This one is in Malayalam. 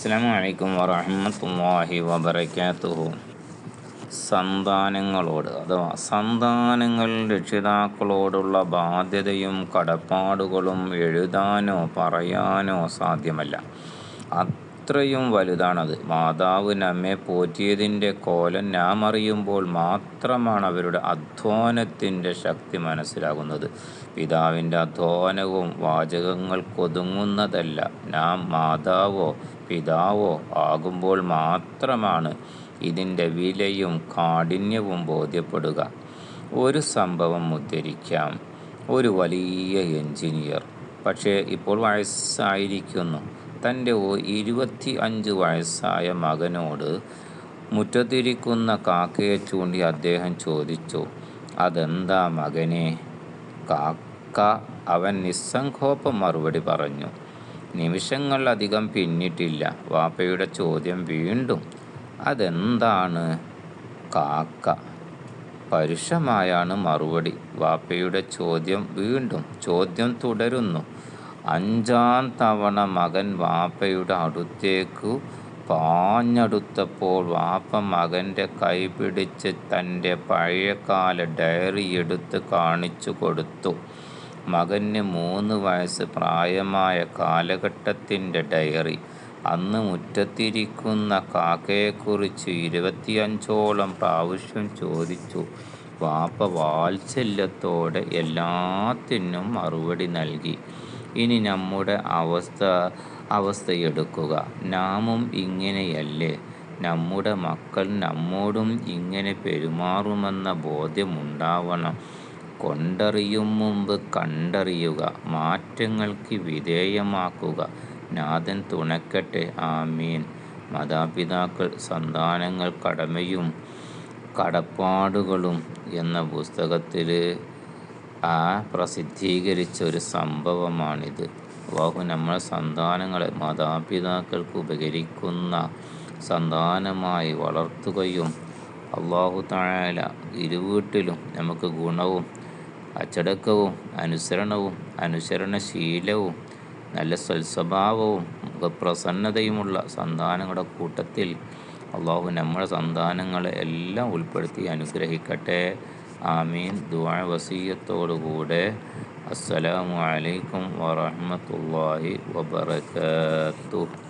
അസ്സാം വലൈക്കും വറഹമത്തല്ലാഹി വബർക്കാത്തുഹു സന്താനങ്ങളോട് അഥവാ സന്താനങ്ങൾ രക്ഷിതാക്കളോടുള്ള ബാധ്യതയും കടപ്പാടുകളും എഴുതാനോ പറയാനോ സാധ്യമല്ല. അത്രയും വലുതാണത്. മാതാവ് നമ്മെ പോറ്റിയതിന്റെ കോലം നാം അറിയുമ്പോൾ മാത്രമാണ് അവരുടെ അധ്വാനത്തിന്റെ ശക്തി മനസ്സിലാകുന്നത്. പിതാവിന്റെ അധ്വാനവും വാചകങ്ങൾക്കൊതുങ്ങുന്നതല്ല. നാം മാതാവോ പിതാവോ ആകുമ്പോൾ മാത്രമാണ് ഇതിന്റെ വിലയും കാഠിന്യവും ബോധ്യപ്പെടുക. ഒരു സംഭവം ഉദ്ധരിക്കാം. ഒരു വലിയ എഞ്ചിനീയർ. പക്ഷേ ഇപ്പോൾ വയസ്സായിരിക്കുന്നു. തന്റെ ഇരുപത്തി അഞ്ച് വയസ്സായ മകനോട് മുറ്റത്തിരിക്കുന്ന കാക്കയെ ചൂണ്ടി അദ്ദേഹം ചോദിച്ചു അതെന്താ മകനെ? കാക്ക അവൻ നിസ്സങ്കോപം മറുപടി പറഞ്ഞു നിമിഷങ്ങൾ അധികം പിന്നിട്ടില്ല വാപ്പയുടെ ചോദ്യം വീണ്ടും അതെന്താണ്? കാക്ക പരുഷമായാണ് മറുപടി വാപ്പയുടെ ചോദ്യം വീണ്ടും ചോദ്യം തുടരുന്നു അഞ്ചാം തവണ മകൻ വാപ്പയുടെ അടുത്തേക്കു പാഞ്ഞടുത്തപ്പോൾ വാപ്പ മകന്റെ കൈ പിടിച്ച് തന്റെ പഴയകാല ഡയറി എടുത്ത് കാണിച്ചു കൊടുത്തു. മകന് മൂന്ന് വയസ്സ് പ്രായമായ കാലഘട്ടത്തിന്റെ ഡയറി. അന്ന് മുറ്റത്തിരിക്കുന്ന കാക്കയെക്കുറിച്ച് ഇരുപത്തിയഞ്ചോളം പ്രാവശ്യം ചോദിച്ചു. വാപ്പ വാത്സല്യത്തോടെ എല്ലാത്തിനും മറുപടി നൽകി. ഇനി നമ്മുടെ അവസ്ഥ അവസ്ഥയെടുക്കുക. നാമും ഇങ്ങനെയല്ലേ? നമ്മുടെ മക്കൾ നമ്മോടും ഇങ്ങനെ പെരുമാറുമെന്ന ബോധ്യമുണ്ടാവണം. കൊണ്ടറിയും മുമ്പ് കണ്ടറിയുക. മാറ്റങ്ങൾക്ക് വിധേയമാക്കുക. നാഥൻ തുണക്കട്ടെ. ആമീൻ. മാതാപിതാക്കൾ സന്താനങ്ങൾ കടമയും കടപ്പാടുകളും എന്ന പുസ്തകത്തിൽ ആ പ്രസിദ്ധീകരിച്ച ഒരു സംഭവമാണിത്. അള്ളാഹു നമ്മൾ സന്താനങ്ങളെ മാതാപിതാക്കൾക്ക് ഉപകരിക്കുന്ന സന്താനമായി വളർത്തുകയും അള്ളാഹു താഴല ഇരുവീട്ടിലും നമുക്ക് ഗുണവും അച്ചടക്കവും അനുസരണവും അനുസരണശീലവും നല്ല സൽസ്വഭാവവും മുഖപ്രസന്നതയുമുള്ള സന്താനങ്ങളുടെ കൂട്ടത്തിൽ അള്ളാഹു നമ്മുടെ സന്താനങ്ങളെ എല്ലാം ഉൾപ്പെടുത്തി അനുഗ്രഹിക്കട്ടെ. ആമീൻ. ദുആ വസീയത്തോടുകൂടെ അസ്സലാമു അലൈക്കും വറഹ്മത്തുള്ളാഹി വബറകാതുഹു